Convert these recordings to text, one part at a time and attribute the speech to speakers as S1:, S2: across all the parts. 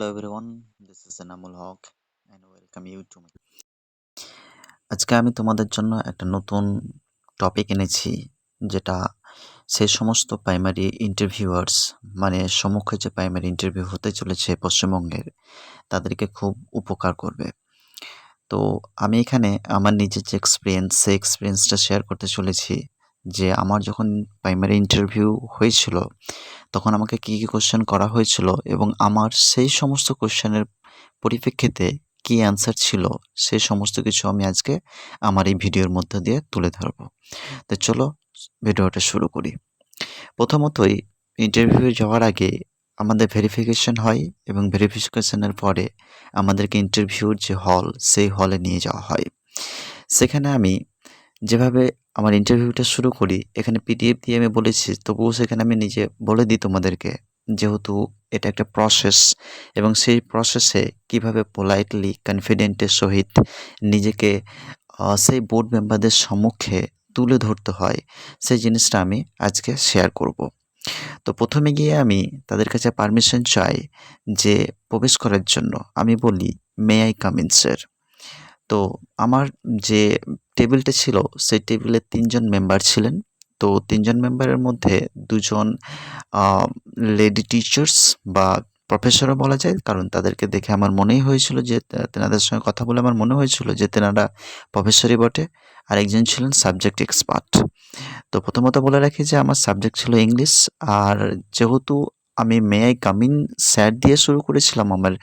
S1: Hello everyone, this is Enamul Haq and welcome you to my আজকে আমি তোমাদের জন্য একটা নতুন টপিক এনেছি যেটা সেই সমস্ত প্রাইমারি ইন্টারভিউয়ার্স মানে সম্মুখে যে প্রাইমারি ইন্টারভিউ হতে চলেছে পশ্চিমবঙ্গের তাদেরকে খুব উপকার করবে। তো আমি এখানে আমার নিজের যে এক্সপিরিয়েন্স সেই এক্সপিরিয়েন্সটা শেয়ার করতে চলেছি। যে আমার যখন প্রাইমারি ইন্টারভিউ হয়েছিল, তখন আমাকে কী কী কোশ্চেন করা হয়েছিল এবং আমার সেই সমস্ত কোশ্চেনের পরিপ্রেক্ষিতে কী অ্যান্সার ছিল সেই সমস্ত কিছু আমি আজকে আমার এই ভিডিওর মধ্যে দিয়ে তুলে ধরবো। তো চলো ভিডিওটা শুরু করি। প্রথমতই ইন্টারভিউ যাওয়ার আগে আমাদের ভেরিফিকেশন হয় এবং ভেরিফিকেশনের পরে আমাদেরকে ইন্টারভিউর যে হল সেই হলে নিয়ে যাওয়া হয়। সেখানে আমি যেভাবে আমার ইন্টারভিউটা শুরু করি, এখানে পিডিএফ দিয়ে আমি বলেছি, তবুও সেখানে আমি নিজে বলে দিই তোমাদেরকে, যেহেতু এটা একটা প্রসেস এবং সেই প্রসেসে কীভাবে পোলাইটলি কনফিডেন্টের সহিত নিজেকে সেই বোর্ড মেম্বারদের সম্মুখে তুলে ধরতে হয়, সেই জিনিসটা আমি আজকে শেয়ার করব। তো প্রথমে গিয়ে আমি তাদের কাছে পারমিশন চাই যে প্রবেশ করার জন্য, আমি বলি মে আই কামিন স্যার তো আমার যে টেবিলটা ছিল, সেই টেবিলে তিনজন মেম্বার ছিলেন। তো তিনজন মেম্বারের মধ্যে দুজন লেডি টিচার্স বা প্রফেসরও বলা যায়। কারণ তাদেরকে দেখে আমার মনেই হয়েছিল যে তেনাদের সঙ্গে কথা বলে আমার মনে হয়েছিল যে, তেনারা প্রফেসরই বটে। আর একজন ছিলেন সাবজেক্ট এক্সপার্ট। তো প্রথমত বলে রাখি যে, আমার সাবজেক্ট ছিল ইংলিশ। আর যেহেতু আমি মে আই কামিন স্যার দিয়ে শুরু করেছিলাম আমার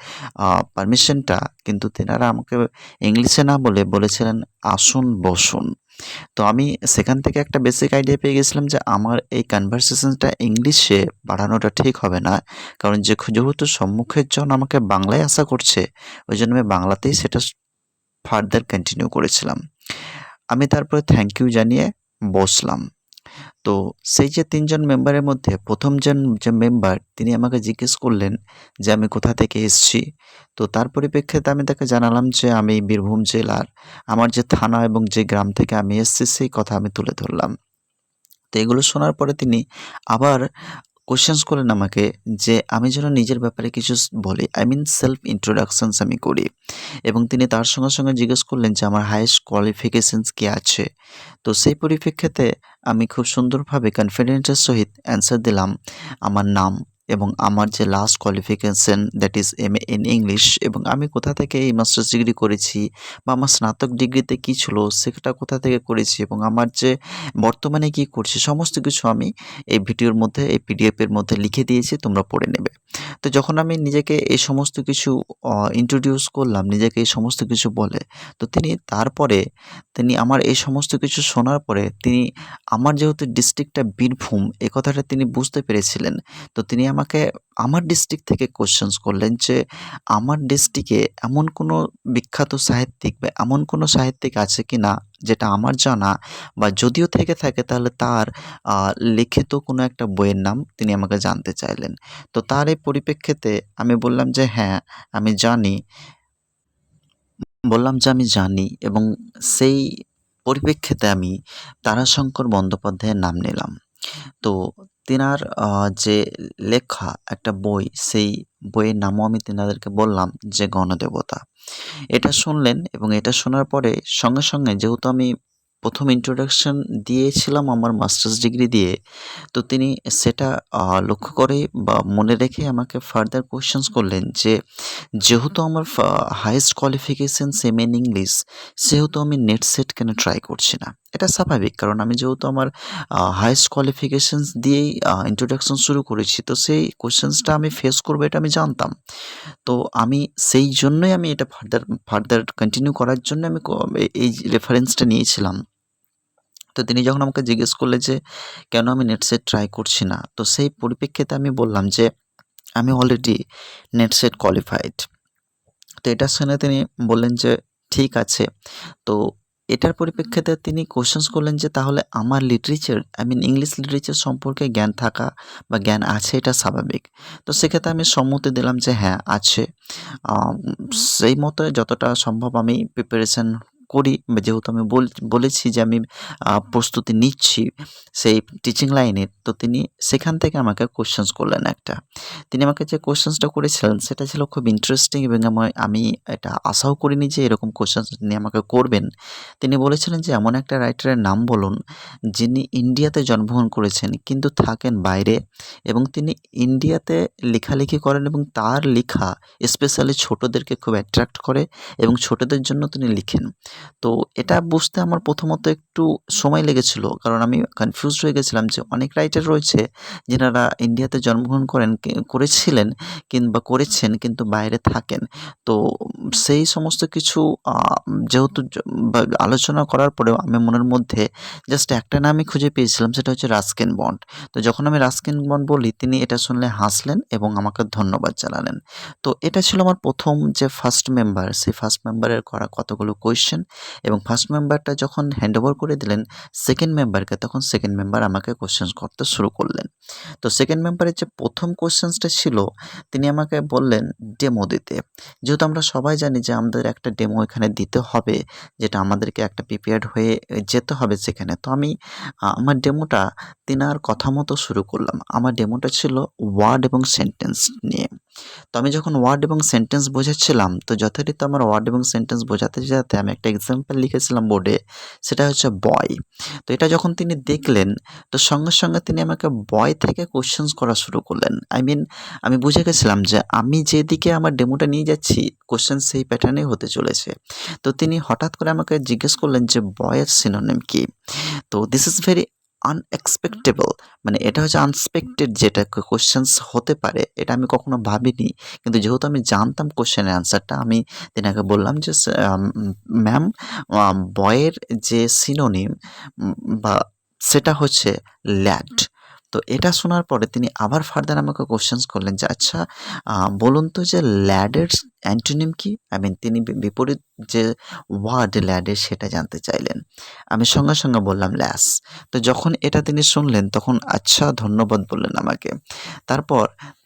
S1: পারমিশনটা কিন্তু তেনারা আমাকে ইংলিশে না বলে বলেছিলেন, আসুন, বসুন। তো আমি সেখান থেকে একটা বেসিক আইডিয়া পেয়ে গেছিলাম যে, আমার এই কনভারসেশনটা ইংলিশে বাড়ানোটা ঠিক হবে না। কারণ যে যেহেতু সম্মুখের জন আমাকে বাংলায় আশা করছে, ওই জন্য আমি বাংলাতেই সেটা ফার্দার কন্টিনিউ করেছিলাম। আমি তারপরে থ্যাংক ইউ জানিয়ে বসলাম। তো সেই যে তিনজন মেম্বারের মধ্যে প্রথম জন যে মেম্বার তিনি আমাকে জিজ্ঞেস করলেন যে আমি কোথা থেকে এসেছি। তো তার পরিপ্রেক্ষিতে আমি তাকে জানালাম যে আমি বীরভূম জেলার আমার যে থানা এবং যে গ্রাম থেকে আমি এসেছি, সেই কথা আমি তুলে ধরলাম। তো এগুলো শোনার পরে তিনি আবার কোশ্চেন্স করেন আমাকে যে আমি যেন নিজের ব্যাপারে কিছু বলি। আই মিন সেলফ ইন্ট্রোডাকশানস আমি করি। এবং তিনি তার সঙ্গে সঙ্গে জিজ্ঞেস করলেন যে আমার হায়েস্ট কোয়ালিফিকেশানস কী আছে? তো সেই পরিপ্রেক্ষিতে আমি খুব সুন্দরভাবে কনফিডেন্সের সহিত অ্যান্সার দিলাম। আমার নাম এবং আমার যে last qualification that is M A in English এবং আমি কোথা থেকে এই মাস্টার্স ডিগ্রি করেছি বা আমার স্নাতক ডিগ্রিতে কী ছিল, সেটা কোথা থেকে করেছি এবং আমার যে বর্তমানে কি করছি, সমস্ত কিছু আমি এই ভিডিওর মধ্যে, এই পিডিএফের মধ্যে লিখে দিয়েছি, তোমরা পড়ে নেবে। তো যখন আমি নিজেকে এই সমস্ত কিছু ইন্ট্রোডিউস করলাম, নিজেকে এই সমস্ত কিছু বলে, তো তিনি তারপরে, তিনি আমার এই সমস্ত কিছু শোনার পরে, তিনি আমার যেহেতু ডিস্ট্রিক্টটা বীরভূম, এ কথাটা তিনি বুঝতে পেরেছিলেন। তো তিনি আমাকে আমার ডিস্ট্রিক্ট থেকে কোশ্চেন্স করলেন যে, আমার ডিস্ট্রিক্টে এমন কোনো বিখ্যাত সাহিত্যিক বা এমন কোনো সাহিত্যিক আছে কি না যেটা আমার জানা বা যদিও থেকে থাকে তাহলে তার লিখিত কোনো একটা বইয়ের নাম তিনি আমাকে জানতে চাইলেন। তো তার এই পরিপ্রেক্ষিতে আমি বললাম যে হ্যাঁ আমি জানি। বললাম যে, আমি জানি। এবং সেই পরিপ্রেক্ষিতে আমি তারাশঙ্কর বন্দ্যোপাধ্যায়ের নাম নিলাম। তো তেনার যে লেখা একটা বই, সেই বইয়ের নামও আমি তেনাদেরকে বললাম, যে গণদেবতা। এটা শুনলেন এবং এটা শোনার পরে সঙ্গে সঙ্গে যেহেতু আমি প্রথম ইন্ট্রোডাকশন দিয়েছিলাম আমার মাস্টার্স ডিগ্রি দিয়ে, তো তিনি সেটা লক্ষ্য করে বা মনে রেখে আমাকে ফার্দার কোয়েশ্চেন্স করলেন যে যেহেতু আমার highest qualification same in English সেহেতু আমি নেট সেট কেন ট্রাই করছি না? এটা স্বাভাবিক। কারণ আমি যেহেতু আমার হাইয়েস্ট কোয়ালিফিকেশানস দিয়েই ইন্ট্রোডাকশন শুরু করেছি, তো সেই কোশ্চেন্সটা আমি ফেস করব এটা আমি জানতাম। তো আমি সেই জন্যই আমি এটা ফার্দার ফার্দার কন্টিনিউ করার জন্য আমি এই- এই রেফারেন্সটা নিয়েছিলাম। তো তিনি যখন আমাকে জিজ্ঞেস করলে যে, কেন আমি নেট সেট ট্রাই করছি না? তো সেই পরিপ্রেক্ষিতে আমি বললাম যে, আমি অলরেডি নেট সেট কোয়ালিফাইড তো এটা শুনে তিনি বললেন যে, ঠিক আছে। তো এটার পরিপ্রেক্ষিতে তিনি কোশ্চেন্স করলেন যে, তাহলে আমার literature I mean English literature সম্পর্কে জ্ঞান থাকা বা জ্ঞান আছে, এটা স্বাভাবিক? তো সেক্ষেত্রে আমি সম্মতি দিলাম যে হ্যাঁ আছে। সেই মতো যতটা সম্ভব আমি প্রিপারেশন করি, যেহেতু আমি বল, বলেছি যে আমি প্রস্তুতি নিচ্ছি সেই টিচিং লাইনের তো তিনি সেখান থেকে আমাকে কোয়েশ্চেনস করলেন একটা। তিনি আমাকে যে কোয়েশ্চেনসটা করেছিলেন, সেটা ছিল খুব ইন্টারেস্টিং এবং আমি এটা আশাও করিনি যে এরকম কোয়েশ্চেনস তিনি আমাকে করবেন। তিনি বলেছিলেন যে, এমন একটা রাইটারের নাম বলুন, যিনি ইন্ডিয়াতে জন্মগ্রহণ করেছেন, কিন্তু থাকেন বাইরে এবং তিনি ইন্ডিয়াতে লেখালেখি করেন এবং তার লেখা স্পেশালি ছোটদেরকে খুব অ্যাট্রাক্ট করে এবং ছোটদের জন্য তিনি লিখেন। তো এটা বুঝতে আমার প্রথমত একটু সময় লেগেছিল কারণ আমি কনফিউজড হয়ে গেছিলাম যে অনেক রাইটার রয়েছে যেনারা ইন্ডিয়াতে জন্মগ্রহণ করেন করেছিলেন কিংবা করেছেন কিন্তু বাইরে থাকেন। তো সেই সমস্ত কিছু যেহেতু আলোচনা করার পরেও আমি মনের মধ্যে জাস্ট একটা নামই খুঁজে পেয়েছিলাম, সেটা হচ্ছে রাস্কিন বন্ড। তো যখন আমি রাস্কিন বন্ড বলি, তিনি এটা শুনলে হাসলেন এবং আমাকে ধন্যবাদ জানালেন। তো এটা ছিল আমার প্রথম যে ফার্স্ট মেম্বার সেই ফার্স্ট মেম্বারের করা কতগুলো কোয়েশ্চেন এবং ফার্স্ট মেম্বারটা যখন হ্যান্ডওভার করে দিলেন সেকেন্ড মেম্বারকে তখন সেকেন্ড মেম্বার আমাকে কোয়েশ্চেনস করতে শুরু করলেন। তো সেকেন্ড মেম্বারের যে প্রথম কোয়েশ্চেনসটা ছিল, তিনি আমাকে বললেন ডেমো দিতে। যেহেতু আমরা সবাই জানি যে আমাদের একটা ডেমো এখানে দিতে হবে, যেটা আমাদেরকে একটা প্রিপেয়ার্ড হয়ে যেতে হবে সেখানে। তো আমি আমার ডেমোটা তিনার কথা মতো শুরু করলাম। আমার ডেমোটা ছিল ওয়ার্ড এবং সেন্টেন্স নিয়ে। তো আমি যখন ওয়ার্ড এবং সেন্টেন্স বোঝাচ্ছিলাম তো যথারীতি আমার ওয়ার্ড এবং সেন্টেন্স বোঝাতে, বোঝাতে আমি একটা এক্সাম্পল লিখেছিলাম বোর্ডে সেটা হচ্ছে বয়। তো এটা যখন তিনি দেখলেন তো সঙ্গে, সঙ্গে তিনি আমাকে বয় থেকে কোয়েশ্চেনস করা শুরু করলেন। আই মিন আমি বুঝে গেছিলাম যে আমি যেদিকে আমার ডেমোটা নিয়ে যাচ্ছি কোয়েশ্চেন সেই প্যাটার্নেই হতে চলেছে। তো তিনি হঠাৎ করে আমাকে জিজ্ঞেস করলেন যে বয়ের সিনোনিম কি? তো দিস ইজ ভেরি আনএক্সপেক্টেবল মানে এটা হচ্ছে আনএক্সপেক্টেড যেটা কোশ্চেন্স হতে পারে, এটা আমি কখনো ভাবিনি। কিন্তু যেহেতু আমি জানতাম কোশ্চেনের অ্যান্সারটা আমি তেনাকে বললাম যে ম্যাম বয়ের যে সিনোনিম বা সেটা হচ্ছে ল্যাড। তো এটা শোনার পরে তিনি আবার ফার্দার আমাকে কোশ্চেন্স করলেন যে আচ্ছা বলুন তো যে ল্যাডের অ্যান্টোনিম কি? আই মিন তিনি বিপরীত যে ওয়ার্ড ল্যাডের সেটা জানতে চাইলেন। আমি সঙ্গে, সঙ্গে বললাম ল্যাস। তো যখন এটা তিনি শুনলেন তখন আচ্ছা ধন্যবাদ বললেন আমাকে। তারপর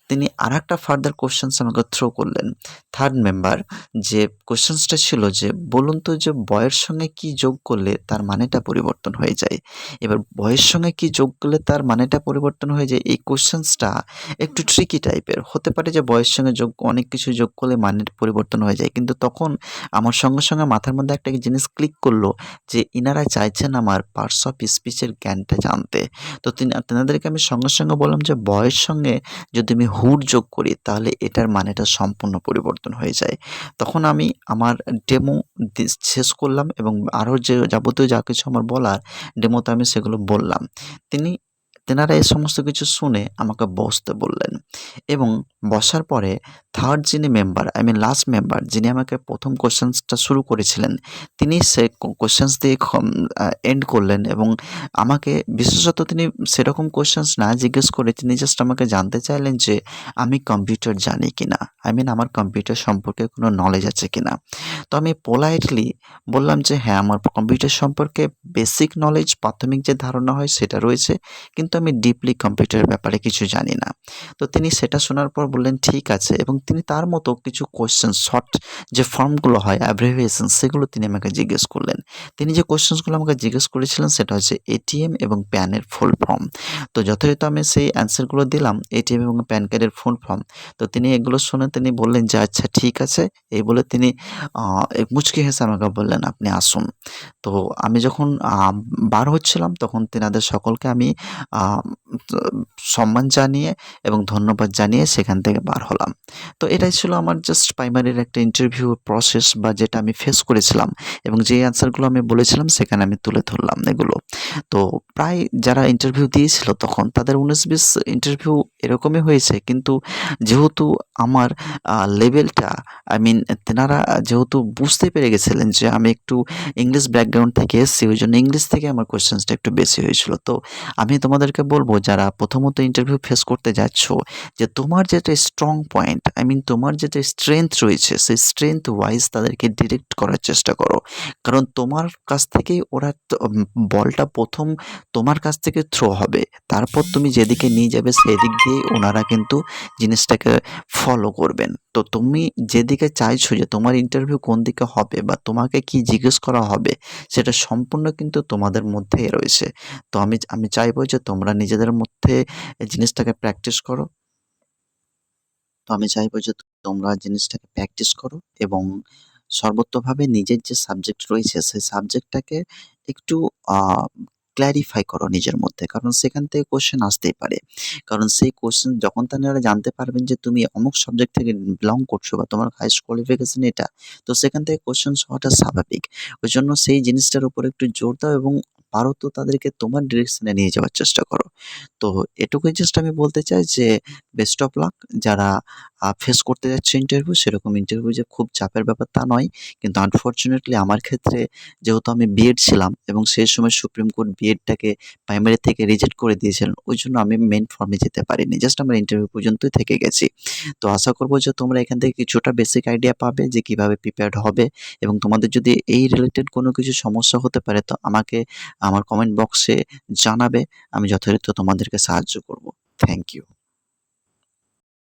S1: তিনি আরেকটা ফার্দার কোয়েশ্চেনস আমাকে থ্রো করলেন। থার্ড মেম্বার যে কোয়েশ্চেনসটা ছিল যে বলুন তো যে বয়ের সঙ্গে কি যোগ করলে তার মানেটা পরিবর্তন হয়ে যায়? এবার বয়ের সঙ্গে কি যোগ করলে তার মানেটা পরিবর্তন হয়ে যায় এই কোয়েশ্চেনসটা একটু ট্রিকি টাইপের। হতে পারে যে বয়ের সঙ্গে যোগ অনেক কিছু যোগ করলে মানের পরিবর্তন হয়ে যায়। কিন্তু তখন আমার সঙ্গে, সঙ্গে মাথার মধ্যে একটা জিনিস ক্লিক করল যে ইনারা চাইছেন আমার পার্টস অফ স্পিচের জ্ঞানটা জানতে। তো তিনা তেনাদেরকে আমি সঙ্গে, সঙ্গে বললাম যে বয়ের সঙ্গে যদি আমি হুড যোগ করি, তাহলে এটার মানেটা সম্পূর্ণ পরিবর্তন হয়ে যায়। তখন আমি আমার ডেমো শেষ করলাম এবং আরও যে যাবতীয় যা কিছু আমার বলার ডেমোতে আমি সেগুলো বললাম। তিনি তেনারা এই সমস্ত কিছু শুনে আমাকে বসতে বললেন এবং বসার পরে থার্ড যিনি member I mean last member যিনি আমাকে প্রথম কোয়েশ্চেনসটা শুরু করেছিলেন, তিনি সে কো কোয়েশ্চেনস দিয়ে এন্ড করলেন এবং আমাকে বিশেষত তিনি সেরকম কোয়েশ্চেনস না জিজ্ঞেস করে তিনি জাস্ট আমাকে জানতে চাইলেন যে আমি কম্পিউটার জানি কিনা? আই মিন আমার কম্পিউটার সম্পর্কে কোনো নলেজ আছে কিনা? তো আমি পোলাইটলি বললাম যে হ্যাঁ আমার কম্পিউটার সম্পর্কে বেসিক নলেজ প্রাথমিক যে ধারণা হয় সেটা রয়েছে। কিন্তু আমি ডিপলি কম্পিউটারের ব্যাপারে কিছু জানি না। তো তিনি সেটা শোনার পর বললেন, ঠিক আছে এবং তিনি তার মতো কিছু কোয়েশ্চেন শর্ট যে ফর্মগুলো হয় অ্যাব্রিভিয়েশন সেগুলো তিনি আমাকে জিজ্ঞেস করলেন। তিনি যে কোয়েশ্চেনসগুলো আমাকে জিজ্ঞেস করেছিলেন, সেটা হচ্ছে এটিএম এবং প্যানের ফুল ফর্ম। তো যথাযথ আমি সেই অ্যান্সারগুলো দিলাম এটিএম এবং প্যান কার্ডের ফুল ফর্ম। তো তিনি এগুলো শুনে তিনি বললেন যে আচ্ছা ঠিক আছে। এই বলে তিনি মুচকি হেসে আমাকে বললেন, আপনি আসুন। তো আমি যখন বার হচ্ছিলাম, তখন তেনাদের সকলকে আমি um, সম্মান জানিয়ে এবং ধন্যবাদ জানিয়ে সেখান থেকে বার হলাম। তো এটাই ছিল আমার জাস্ট প্রাইমারির একটা ইন্টারভিউ প্রসেস বা যেটা আমি ফেস করেছিলাম এবং যে অ্যান্সারগুলো আমি বলেছিলাম সেখানে আমি তুলে ধরলাম এগুলো। তো প্রায় যারা ইন্টারভিউ দিয়েছিল তখন তাদের ১৯-২০ ইন্টারভিউ এরকমই হয়েছে কিন্তু যেহেতু আমার লেভেলটা আই মিন তেনারা যেহেতু বুঝতে পেরে গেছিলেন যে আমি একটু ইংলিশ ব্যাকগ্রাউন্ড থেকে এসেছি ওইজন্য ইংলিশ থেকে আমার কোয়েশ্চেনসটা একটু বেশি হয়েছিল। তো আমি তোমাদেরকে বলব যারা প্রথমত ইন্টারভিউ ফেস করতে যাচ্ছ, যে তোমার যেটা স্ট্রং পয়েন্ট আই মিন তোমার যেটা স্ট্রেংথ রয়েছে, সেই স্ট্রেংথ ওয়াইজ তাদেরকে ডিরেক্ট করার চেষ্টা করো। কারণ তোমার কাছ থেকেই ওরা বলটা প্রথম তোমার কাছ থেকে থ্রো হবে। তারপর তুমি যেদিকে নিয়ে যাবে সেই দিক দিয়ে ওনারা কিন্তু জিনিসটাকে ফলো করবেন। তো তুমি যেদিকে চাইছো যে তোমার ইন্টারভিউ কোন দিকে হবে বা তোমাকে কি জিজ্ঞেস করা হবে, সেটা সম্পূর্ণ কিন্তু তোমাদের মধ্যেই রয়েছে। তো আমি আমি চাইব যে তোমরা নিজেদের মধ্যে জিনিসটাকে প্র্যাকটিস করো। তো আমি চাইব যে তোমরা জিনিসটাকে প্র্যাকটিস করো এবং সর্বোত্তভাবে নিজের যে সাবজেক্ট রয়েছে, সেই সাবজেক্টটাকে একটু ক্ল্যারিফাই করো নিজের মধ্যে। কারণ সেখান থেকে কোশ্চেন আসতেই পারে। কারণ সেই কোশ্চেন যখন তারা জানতে পারবেন যে তুমি অমুক সাবজেক্ট থেকে বিলং করছ বা তোমার হাইস্ট কোয়ালিফিকেশন এটা, তো সেখান থেকে কোশ্চেন হওয়াটা স্বাভাবিক। ওই জন্য সেই জিনিসটার উপর একটু জোর দাও এবং পারো তো তাদেরকে তোমার ডিরেকশনে নিয়ে যাওয়ার চেষ্টা করো। তো এটুকুই জাস্ট আমি বলতে চাই যে বেস্ট অফ লাক যারা ফেস করতে যাচ্ছে ইন্টারভিউ সেরকম ইন্টারভিউ যে খুব চাপের ব্যাপার তা নয়। কিন্তু আনফর্চুনেটলি আমার ক্ষেত্রে যেহেতু আমি বিএড ছিলাম এবং সেই সময় সুপ্রিম কোর্ট বিএডটাকে প্রাইমারি থেকে রিজেক্ট করে দিয়েছিলেন, ওই জন্য আমি মেন ফর্মে যেতে পারিনি। জাস্ট আমার ইন্টারভিউ পর্যন্তই থেকে গেছি। তো আশা করব যে তোমরা এখান থেকে কিছুটা বেসিক আইডিয়া পাবে যে কীভাবে প্রিপেয়ার্ড হবে এবং তোমাদের যদি এই রিলেটেড কোনো কিছু সমস্যা হতে পারে, তো আমাকে আমার কমেন্ট বক্সে জানাবে আমি যথাযথ তোমাদেরকে সাহায্য করব। Thank you